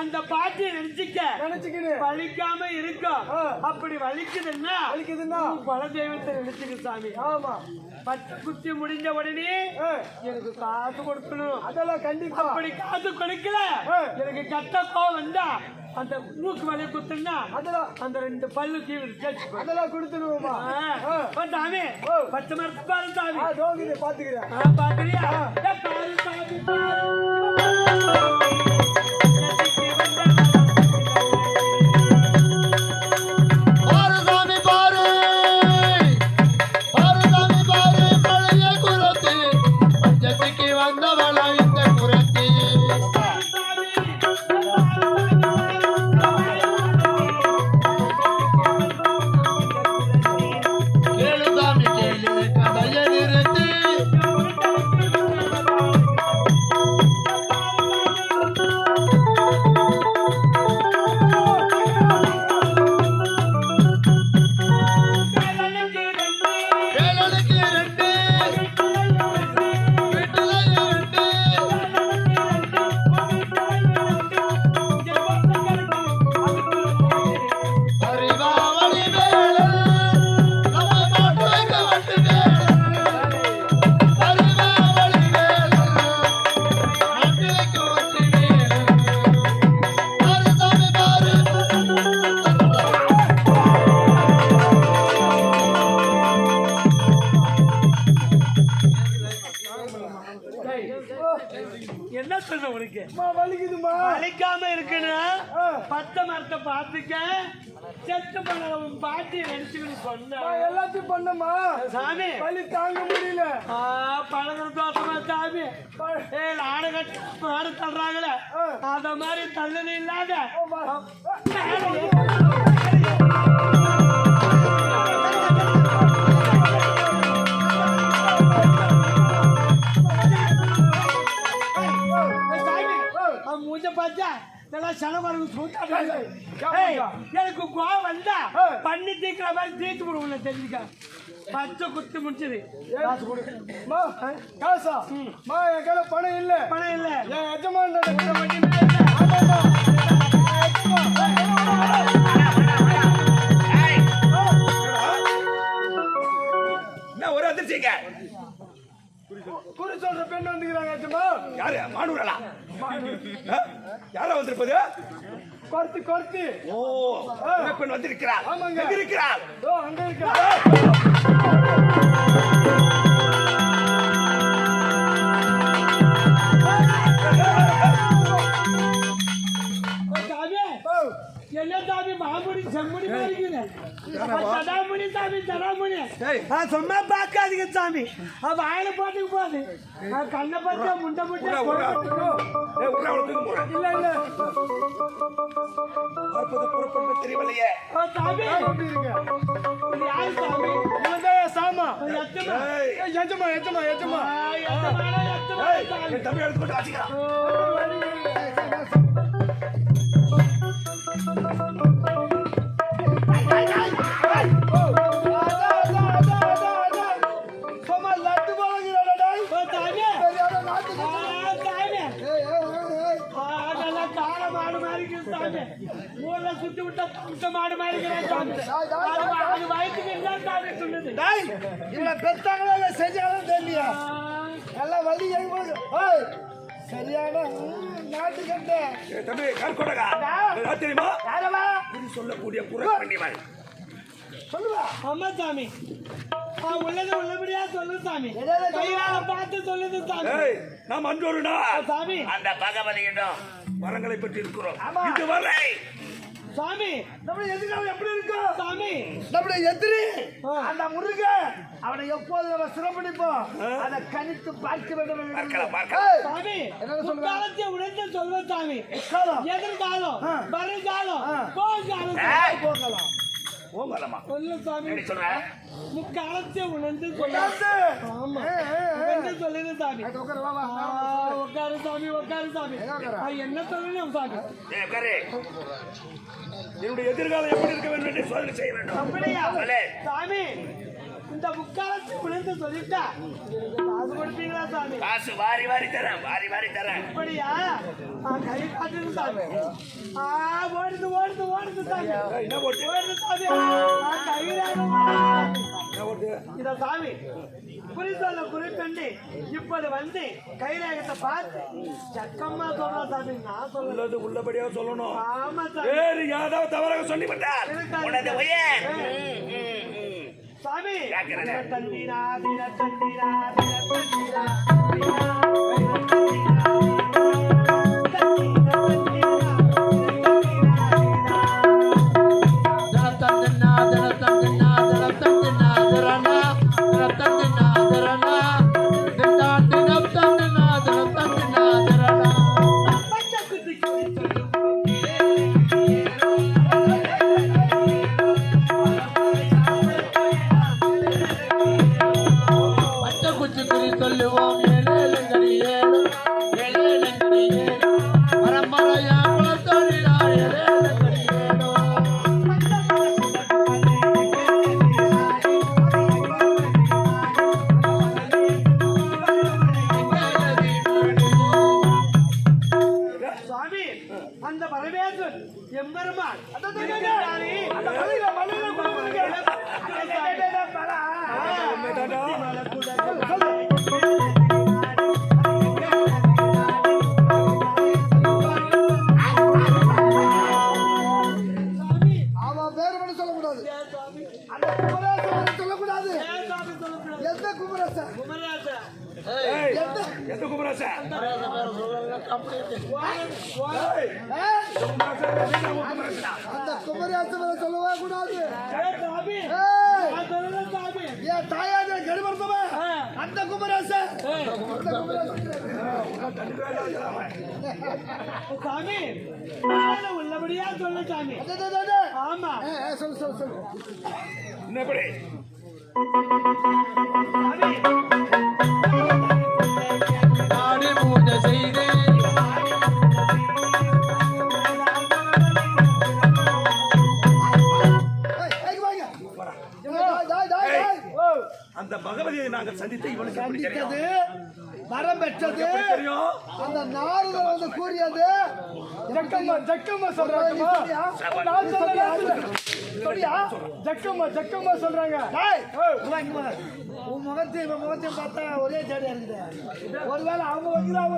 அந்த பாட்டியை நினைச்சுக்க. நினைச்சுக்கிடு. வலிக்காம இருக்கும். அப்படி வலிக்குதுன்னா வலிக்குதுன்னா? பல தெய்வத்தை நினைச்சுக்க சாமி. ஆமா. பத்து குத்தி முடிஞ்ச உடனே எனக்கு காசு கொடுக்கணும். அதெல்லாம் கண்டிப்பா. அப்படி காசு கொடுக்கல. எனக்கு கோவம் வந்தா அந்த மூக்கு வலி குத்துனா அதெல்லாம். அந்த ரெண்டு பல்லு கீழே அதெல்லாம் கொடுத்துருவோமா ஓ. பச்சை மரத்து பாரு சாமி. பாத்துக்கிறேன். பாக்குறியா? பாரு சாமி பஞ்சத்துக்கு வந்தவள இந்த குரத்தி அம்மா, எல்லாத்தையும் பண்ணமா சாமி. வலி தாங்க முடியல. பழகிற தோசமா சாமி? ஏ நாடு கட்டி நாடு தள்ளுறாங்களே. அத மாதிரி தள்ளுன இல்லாத. நல்லா சனமரம் சூட்டாங்க எனக்கு கோவம் வந்தா. பண்ணி தீக்கிற மாதிரி தீர்த்து விடுவோம்ல தெரிஞ்சுக்க. பச்சை குத்து முடிச்சது காசு கொடு. அம்மா, காசா? அம்மா, என் கையில பணம் இல்ல. பணம் இல்ல. என் எஜமான் சொல்ற பெண் வந்துக்கிறாங்க எஜமா யாரு? மானூரலா? யாரா வந்திருப்பது? கொர்த்தி கொர்த்தி. ஓ பெண் வந்திருக்கிறாள். ஆமாங்க. எங்க இருக்கிறாள் ஓ அங்க இருக்கா? சாமி ஓ, என்ன சாமி மாமுடி செம்முடி மாறிக்குது சடாமுடி சாமி ஏய். சும்மா பார்க்காதீங்க சாமி. அவ வாயில போட்டுக்கு போகுது கண்ணை பார்த்தா முண்டை முட்டை. இல்ல இல்ல. தெரியவில்லையே. சாமி. யாரு சாமி? சாமா. எஜமா. எஜமா எஜமா தம்பி எடுத்து போட்டு வாசிக்கிறான் சுத்தி விட்ட பம்ச மாடு மாதிரி அது வயிற்றுக்கு சொல்லுது டேய் இவனை பெத்தாங்களா இல்ல செஞ்சாலும் தெரியலையா ஆ, எல்லாம் வலி எங்க ஏய் சரியான ம், நாட்டுக்கட்டை ஏய், தம்பி கற்கொடகா தெரியுமா யாரவா குறி சொல்லக்கூடிய குரல் பண்ணிவாள் சொல்லுவா ஆமா சாமி ஆ, உள்ளது உள்ளபடியா சொல்லு சாமி. கையால பார்த்து சொல்லுது சாமி நாம் அன்று ஒரு நாள் சாமி அந்த பகவதியிடம் வரங்களை பெற்று இருக்கிறோம் ஆமா. இதுவரை சாமி. நம்ம எதிர்காலம் எப்படி இருக்கும் சாமி. நம்முடைய எதிரி. அந்த முருக அவனை எப்போது நம்ம சிறப்பிடிப்போம் அதை கணித்து பார்க்க வேண்டும் சாமி என்னன்னு சொல்லுங்க? முக்காலத்தை உணர்ந்து சொல்வது சாமி காலம் எதிர்காலம். வருங்காலம். போகாலம். போகலாம். ஓங்கலமா சொல்லு சாமி. சொல்ற? முக்காலத்தை உணர்ந்து. ஆமா. சொல்லுது சாமி. உட்காரு, சாமி உட்காரு சாமி. என்ன சொல்லணும் சாமி. என்னுடைய எதிர்காலம் எப்படி இருக்க வேண்டும் என்று சோதனை செய்ய வேண்டும். அப்படியா? சாமி இந்த முக்காலத்தை விழுந்து சொல்லிட்டா. காசு கொடுப்பீங்களா சாமி? காசு வாரி வாரி தரேன் வாரி வாரி தரேன். அப்படியா ஆ, கை காட்டுது சாமி. ஆ ஓடுது ஓடுது ஓடுது சாமி. என்ன போட்டு ஓடுது சாமி. போட்டு இத சாமி குறி சொல்ல குறி பண்ணி இப்படி வந்து கைரேகத்தை பார்த்து சக்கம்மா சொல்றா சாமி நான் சொல்ல உள்ளது உள்ளபடியா சொல்லணும். ஆமா சாமி. வேறு யாராவது தவறாக சொல்லிவிட்டார் உனது உயர். சாமி கேட்கிறேன். தின தண்ணீரா சாமி. உள்ளபடியா சொல்ல சாமி. ஆமா. சொல்லு சொல்லு சொல்லு. என்னப்படி பூஜை செய்து. அந்த பகவதியை நாங்கள் சந்தித்து இவனுக்கு வரம் பெற்றது அந்த நாரதர் வந்து கூறியது ஜக்கம்மா ஜக்கம்மா சொல்றாங்க சொல்லியா ஜக்கம்மா ஜக்கம்மா சொல்றாங்க உன் முகத்தை இவன் முகத்தையும் பார்த்தா ஒரே ஜாடியா இருக்குது ஒருவேளை அவங்க வைக்கிறாங்க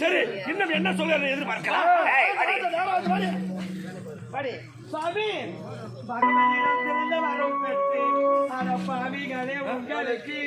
சரி இன்னும் என்ன சொல்ல எதிர்பார்க்கலாம் சாமி பகவானிடம் திறந்த வரம் பெற்று அட பாவிகளே உங்களுக்கு.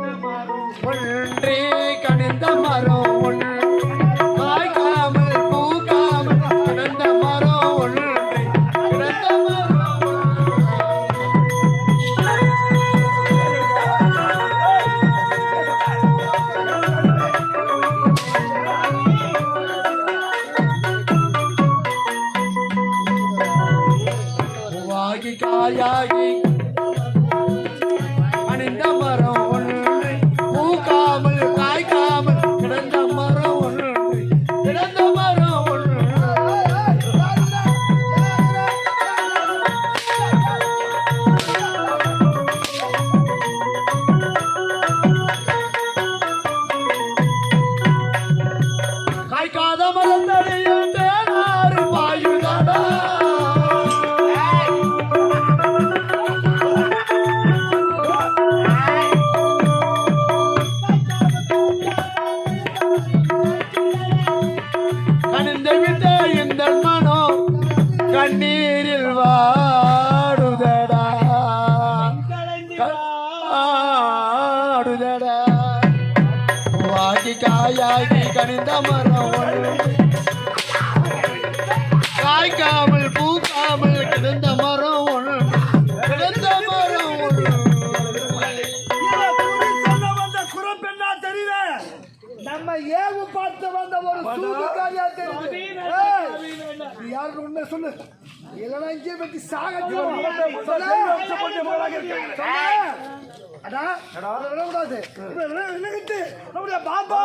ஒன்றே கணிந்த மரம். சொல்லு இல்லைன்னா இங்கே பத்தி சாக விடக்கூடாது. நம்முடைய பாபா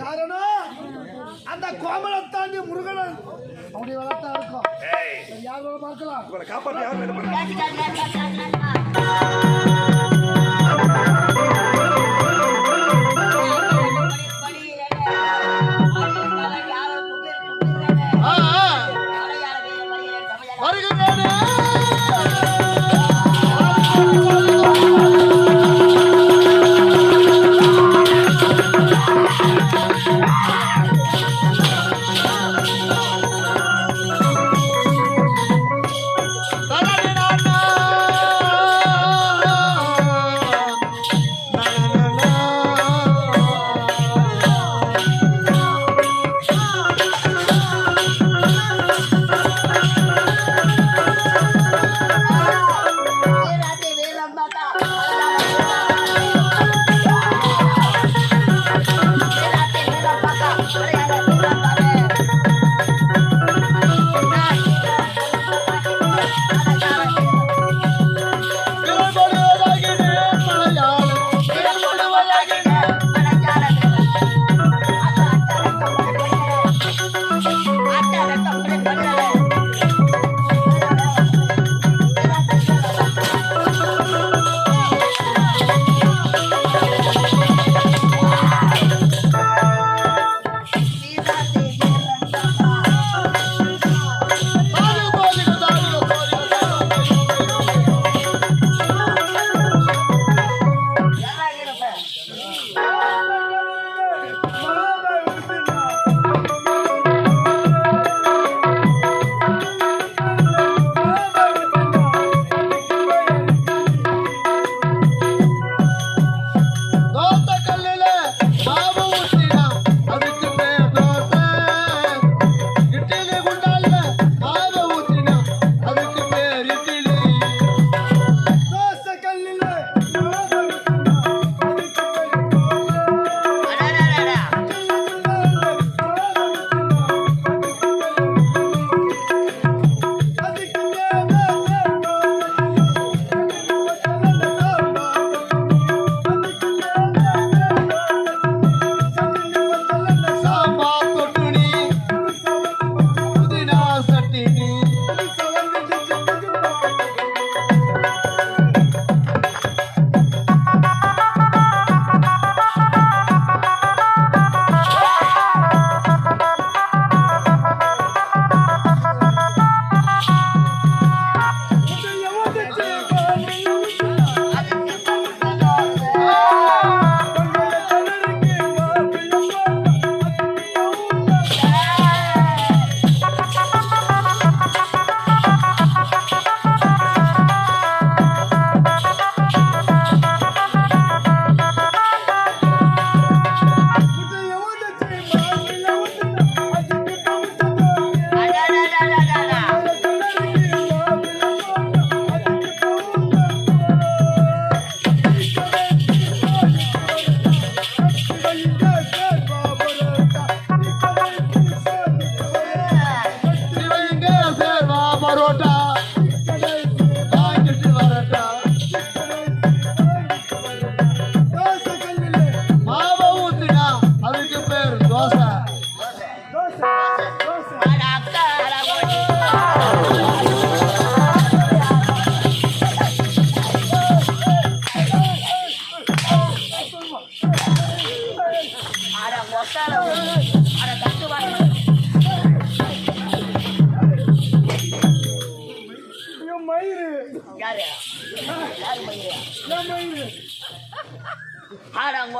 காரணம் அந்த கோமலத்தாண்டி முருகன். அப்படி வளர்த்தா இருக்கும். யார் பார்க்கலாம்? உங்களை காப்பாற்ற யாரும்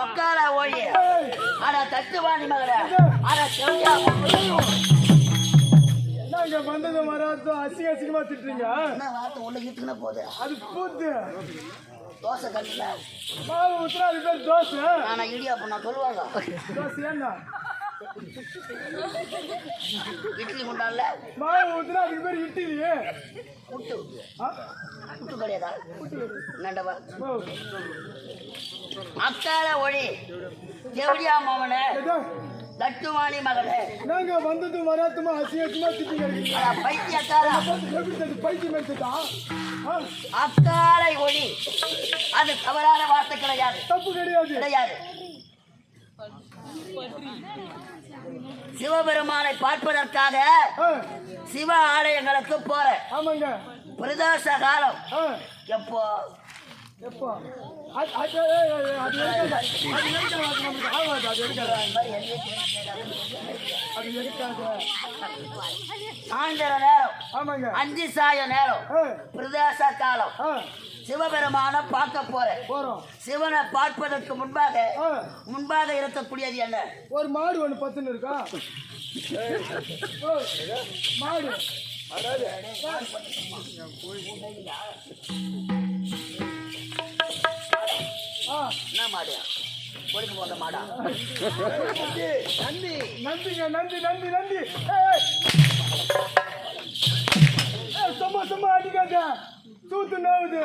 மொக்கால ஓய் ஆடா தட்டுவாணி மகளே. ஆடா செவ்வியா நாங்க வந்தது வராதோ அசிங்க அசிங்கமா திட்டுறீங்க? என்ன வார்த்தை உள்ள இட்டுக்கின போகுது அது பூத்து. தோசை கட்டில மாவு ஊத்துனா அது பேர் தோசை? நான் இடியாப்பம் நான் சொல்லுவாங்க. தோசை ஏன்னா இட்லி குண்டான்ல மாவு ஊத்துனா அதுக்கு பேர் இட்லி புட்டு? புட்டு கிடையாதா ஓ. அக்கால ஒளி. தேவடியா மாமனே. ஏதோ, தட்டுவாணி மகளே நாங்க வந்ததும் வராதுமா அசிங்கமா திட்டி கிடைக்கீங்க அட பைத்தியக்காரா. பைத்தியம் எடுத்துட்டா அக்காலை ஒளி. அது தவறான வார்த்தை கிடையாது தப்பு கிடையாது. கிடையாது. சிவபெருமானை பார்ப்பதற்காக சிவ ஆலயங்களுக்கு போற ஆமாங்க. பிரதோஷ காலம். எப்போ? சாயந்தர நேரம் ஆமாங்க. அஞ்சு சாய நேரம் ஆ, பிரதோஷ காலம். சிவபெருமான பார்க்க போறேன். போறோம். சிவனை பார்ப்பதற்கு முன்பாக முன்பாக இருக்கக்கூடியது என்ன? ஒரு மாடு ஒண்ணு பத்துன்னு இருக்கா? மாடு. ஆ, என்ன மாடு? பொழுது போட்ட மாடா. நந்தி நந்திங்க நந்தி நந்தி நந்தி. சும்மா சும்மா அடிக்காத. தூத்து நோவுது.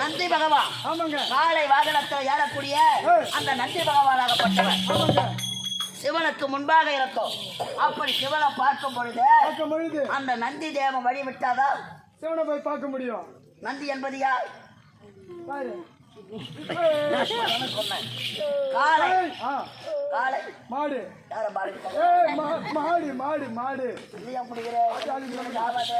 நந்தி பகவான் ஆமாங்க. காலை வாகனத்தில் ஏறக்கூடிய. அந்த நந்தி பகவானாகப்பட்டவன் ஆமாங்க. சிவனுக்கு முன்பாக இருக்கும். அப்படி சிவனை பார்க்கும் பொழுது அந்த நந்தி தேவன் வழி விட்டாதான் சிவனை போய் பார்க்க முடியும். நந்தி என்பது யார்? சொன்னேன் காலை காலை மாடு. யார பாருங்க? ஏய் மா- மாடு மாடு மாடு. இல்லையா ஆகாது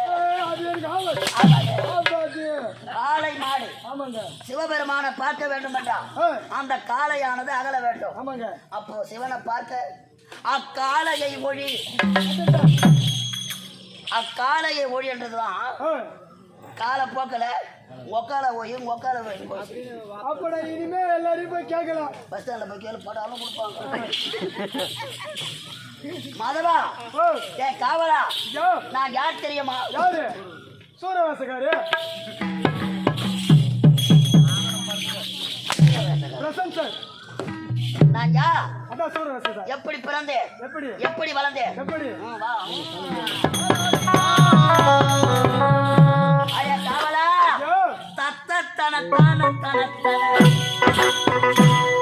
காலை மாடு. ஆமாங்க. சிவபெருமானை பார்க்க வேண்டும் என்றால் அந்த காளையானது அகல வேண்டும். ஆமாங்க. அப்போ சிவனை பார்க்க அக்காளையை ஒழி. அக்காளையை ஒழி என்றதுதான் காலப்போக்கில் ஒக்கால ஒயும் ஒக்கால ஒயும் அப்ப நான் இனிமே எல்லாரையும் போய் கேட்கலாம். பஸ் ஸ்டாண்டில் போய் கேளு போட்டாலும் கொடுப்பாங்க. மாதவா ஏ காவலா யா. நான் யார் தெரியுமா? யாரு? சூரவாசக்காரு. Present sir. நான் யார்? அதான் சூரவாசக்கார் எப்படி பிறந்தேன் எப்படி? எப்படி வளர்ந்தேன் எப்படி? வா. யா தத்தன தான தன தத்தன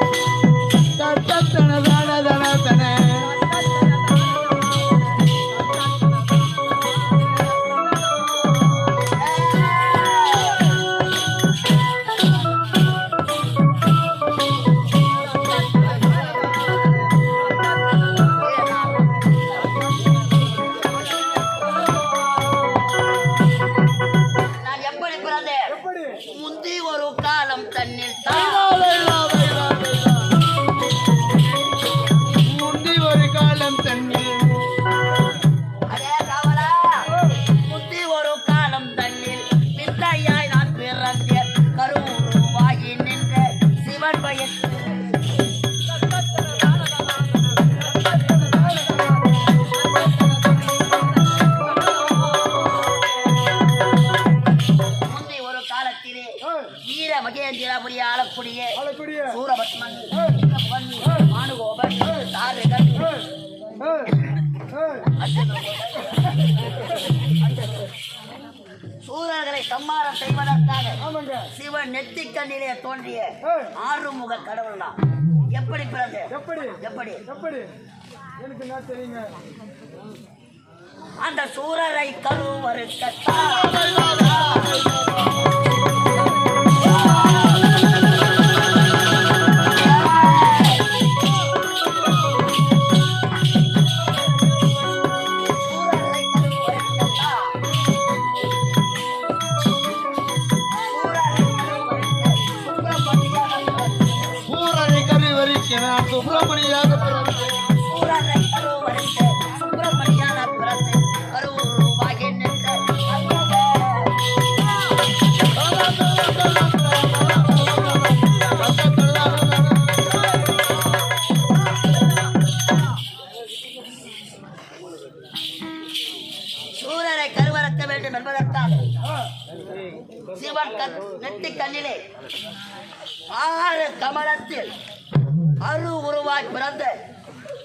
செய்வதற்காக ஆமாங்க. சிவன் நெத்திக்கண்ணிலே தோன்றிய ஆறுமுக கடவுள் தான் எப்படி பிறந்த எப்படி? எப்படி? எப்படி? எனக்கு என்ன தெரியுங்க? அந்த சூரரை கருவறுக்கத்தான்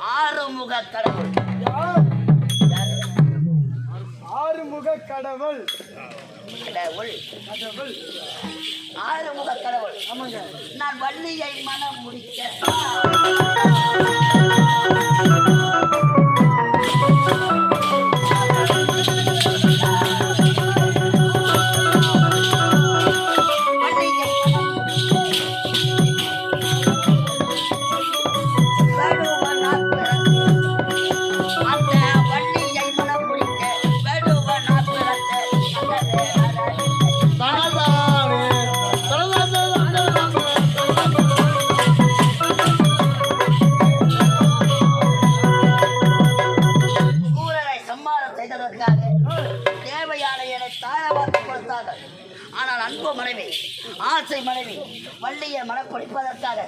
ஆறுமுக கடவுள்? ஆறுமுக கடவுள். கடவுள் கடவுள் ஆறுமுக கடவுள் நான் வள்ளியை மனம் முடிக்க. வள்ளியை மனப்பொழிப்பதற்காக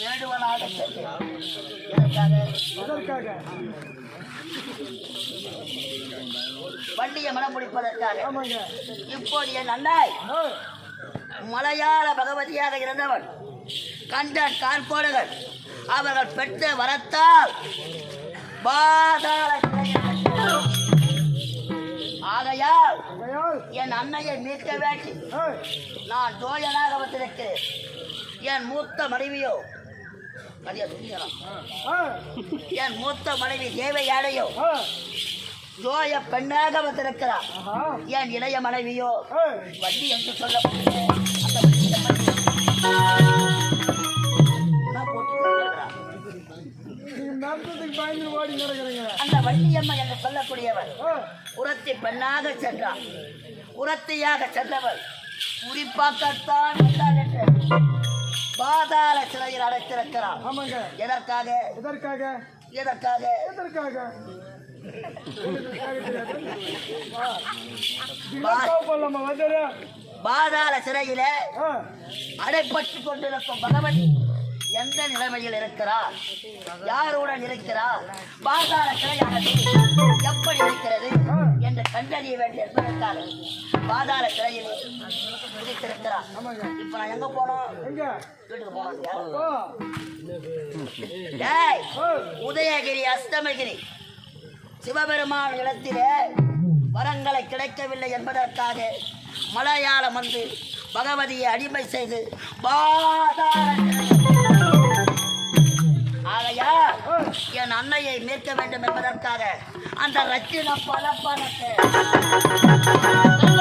வேண்டுவனாக சென்றேன் எதற்காக அதற்காக வள்ளியை மனப்பொழிப்பதற்காக ஆமாங்க. இப்போது என் அண்ணாய் மலையாள பகவதியாக இருந்தவன் கண்டன் கார்கோடுகள் அவர்கள் பெற்ற வரத்தால் பாதாள ஆகையால் என் அன்னையை மீட்க வேண்டி நான் தோழனாக வந்திருக்கிறேன். என் மூத்த மனைவியோ? என் மூத்த மனைவி தேவையாடையோ ஆ, ஜோய பெண்ணாக வந்திருக்கிறார். என் இளைய மனைவியோ? வண்டி வள்ளி என்று சொல்ல அந்த அந்த வள்ளியம்மா என்று சொல்லக்கூடியவர். உரத்தி பெண்ணாக சென்றார். உரத்தியாக சென்றவர் குறிப்பாக்கத்தான் என்றார் என்று. பாதாள சிறையில் அடைத்திருக்கிறார். ஆமாங்க. எதற்காக? எதற்காக? எதற்காக? எதற்காக? பாதாள சிறையில அடைப்பட்டு கொண்டிருக்கும் பகவன் எந்த நிலைமையில் இருக்கிறார்? யாருடன் இருக்கிறார்? பாதாள சிறையானது எப்படி இருக்கிறது என்று கண்டறிய வேண்டிய என்பதற்காக பாதாள சிறையில் இருக்கிறார் இப்ப நான் எங்க போனோம்? வீட்டுக்கு போனோம். உதயகிரி அஸ்தமகிரி சிவபெருமான் இடத்திலே வரங்களை கிடைக்கவில்லை என்பதற்காக மலையாளம் வந்து பகவதியை அடிமை செய்து பாதாள ஆகையா என் அன்னையை மீட்க வேண்டும் என்பதற்காக அந்த ரத்தின பல பணத்தை